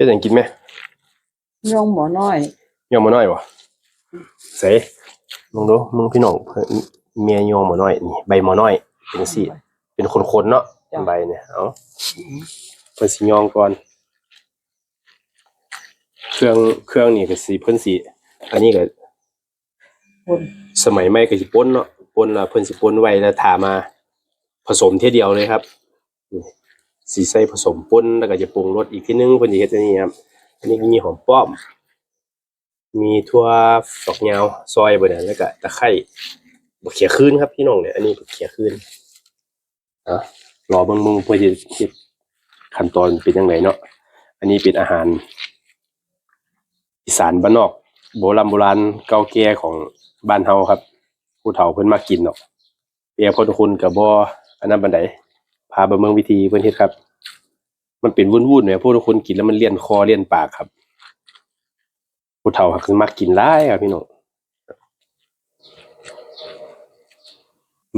ฮ็ดหยังกินไหมย่องหมอน้อยยอมมาน้อยวะเสมึงดูมึงพี่น้องเพิ่นเมียยอมมาน้อยนี่ใบมาน้อยเป็นสิเป็นคนๆเนาะใบเนี่ยเอาเพิ่นสิยองก่อน เครื่องเครื่องนี่ก็สิเพิ่นสิอันนี้ก็คนสมัยใหม่ก็สิป่นเนาะป่นแล้วเพิ่นสิป่นไว้แล้วถามา ผสมเทียเดียวเลยครับนี่ สีใส่ผสมป่นแล้วก็จะปรุงรสอีกทีนึงเพิ่นสิเฮ็ดอันนี้ครับอันนี้ก็มีหอมป้อม มีทั่วฝักยาวซอยบ่เนี่ยแล้วก็ตะไคร้บักเขียคืนครับพี่น้องเนี่ยอันนี้บักเขียคืนอะรอเบิ่งมึงเพื่อจะเฮ็ดขั้นตอนเป็นจังไดเนาะอันนี้เป็นอาหาร อีสานบ้านนอก โบราณโบราณเก่าแก่ของบ้านเฮาครับ ผู้เฒ่าเพิ่นมากินเนาะเปียพุทธคุณกับบ่อันนั้นบันได พาไปเมืองวิธีเพิ่อนเฮ็ดครับ มันเป็นวุ่นๆเนี่ยพุทธคุณกินแล้วมันเลี่ยนคอเลี่ยนปากครับผู้เฒ่าหักมักกินหลายครับพี่น้อง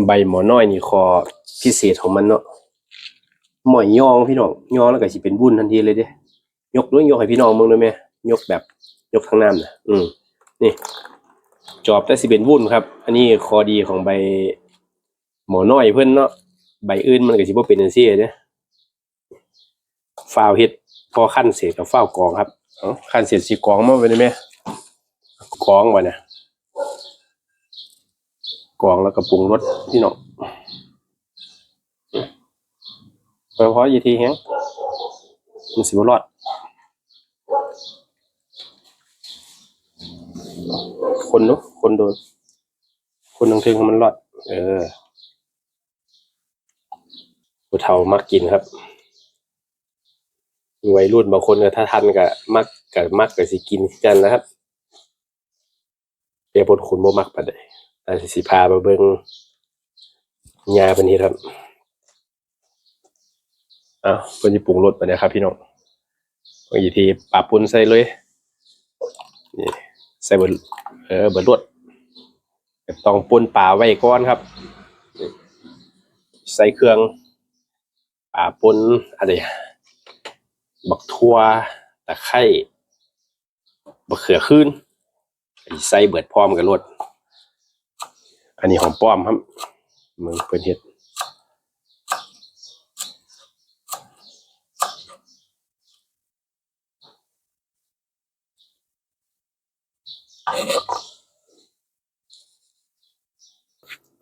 ใบหมอน้อยนี่คอพิเศษของมันเนาะหมอยยองพี่น้องยองแล้วก็สิเป็นวุ่นทันทีเลยเด้ยกด้วยยกให้พี่น้องมึงด้วยแม่ยกแบบยกทั้งน้ำนะอืมนี่จอบแต่สิเป็นวุ่นครับ อันนี้คอดีของใบหมอน้อยเพิ่อนเนาะ ใบอื่นมันก็สิบ่เป็นจังซี่เด้ฟ้าวเฮ็ดพอขั้นเสร็จก็ฟ้าวกองครับเอาขั้นเสร็จสิกองมาไว้ได้ไหมกองไว้เนี่ยกองแล้วก็ปรุงรสพี่น้องพอพออยู่ทีแฮงมันสิบ่รอดคนเนาะคนโดน คนทางเทิงมันรอด เออ ผู้เฒ่ามักกินครับวัยรุ่นบางคนก็ถ้าทันก็มักก็มักก็สิกินกันนะครับเปียพดคุณบ่มักปานใดแต่สิพาไปเบิ่งยาเพิ่นเฮ็ดครับอ้าวเพิ่นสิปรุงรสไปนะครับพี่น้องบางทีปลาปุ้นใส่เลยนี่ใส่เบิดเออเบิดรวดต้องปนป่าไว้ก่อนครับ ใส่เครื่อง ป่าปนอะไรบักทั่วตะไคร้บักเขือขึ้นใส่เบิดพร้อมกันรดอันนี้หอมป้อมครับมึงเพิ่นเฮ็ด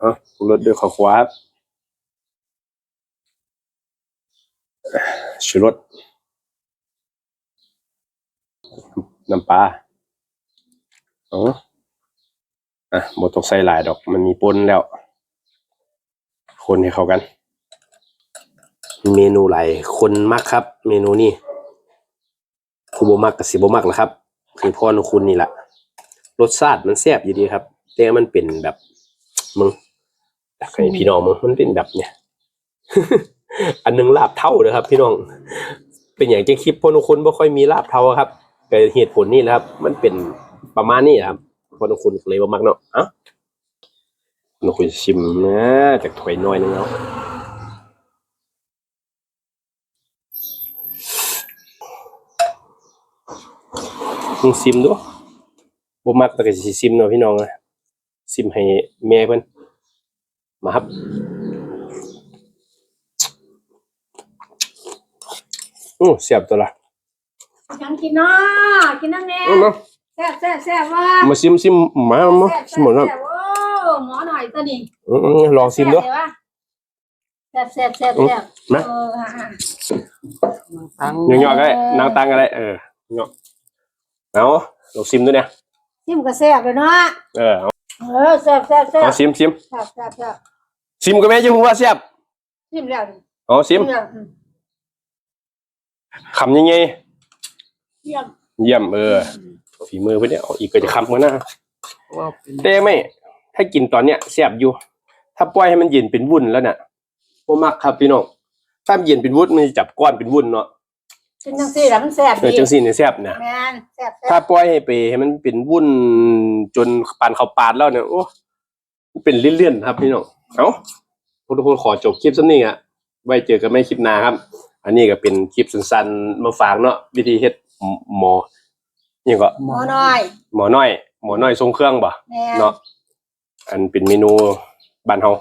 อะรุงรสด้วยข้าวขวาบ ชูรสน้ำปลาเอออะบ่ต้องใส่หลายดอก มันมีปนแล้ว คนให้เข้ากัน เมนูหลายคนมักครับ เมนูนี้คูบ่มักกับสิบ่มักนะครับ คือพ่อของคุณนี่แหละรสชาติมันแซ่บอยู่ดีครับ แต่มันเป็นแบบมึงอยากให้พี่น้องมึงมันเป็นแบบเนี่ย อันหนึงลาบเท่าเลยครับ พี่น้อง เป็นอย่างจังคลิปพ่อของคุณบ่ค่อยมีลาบเท่าครับแต่เหตุผลนี่แหละครับ มันเป็นประมาณนี้ครับพ่อของคุณเลยบ่มักเนาะเอ้าพ่อของคุณชิมนะจากถ้วยน้อยนึงเอามึงซิมดูบ่มักแต่ก็สิซิมเนาะพี่น้องนะซิมให้แม่เพิ่นมาครับ อือเสียบตัวละยังกินเนาะกินน้ำแน่เอามาแซ่บแซ่บแซ่บว่ามาซิมซิมมามาแซ่บซิมหมดแล้วแซ่บโอ้หมอหน่อยตัวนี้อือๆลองซิมดูแซ่บแซ่บแซ่บแซ่บมาเอออะทั้งย่อๆก็ได้นางตังก็ได้เออย่อเอาลองซิมดูเนี่ยซิมก็แซ่บเลยเนาะเออเอาเออแซ่บแซ่บแซ่บเอาซิมซิมแซ่บแซ่บแซ่บซิมก็แม่จะพูดว่าเสียบซิมแล้วนี่เอาซิมแล้วอืม คำยังไงเยี่ยมเยี่ยมเออฝีมือเพิ่นเนี่ยเอาอีกก็จะคำกันนะว่าเป็นแต่ไม่ถ้ากินตอนเนี้ยแซ่บอยู่ ถ้าปล่อยให้มันเย็นเป็นวุ้นแล้วน่ะบ่มักครับพี่น้องถ้ามันเย็นเป็นวุ้นมันจะจับก้อนเป็นวุ้นเนาะกินจังซี่แล้วมันแซ่บเออดีจังซี่เนี่ยแซ่บนะแม่นแซ่บแซ่ถ้าบปล่อยให้ไปให้มันเป็นวุ้นจนปานเขาวปาดแล้วเนี่ยโอ้มันเป็นเลื่อนๆครับพี่น้องเอ้าทุกคนขอจบคลิปสักนี้อะไว้เจอกันไม่คลิปหน้าครับ อันนี้ก็เป็นคลิปสั้นๆมาฝากเนาะวิธีเฮ็ดหมอนี่ก็หมอน้อย หมอน้อย หมอน้อยทรงเครื่องบ่แม่เนาะอันเป็นเมนูบ้านเฮา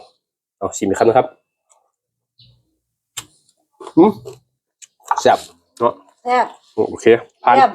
เอาชิมอีกคำนะครับอืมแซ่บเนาะแซ่บโอเคผ่านแซ่บ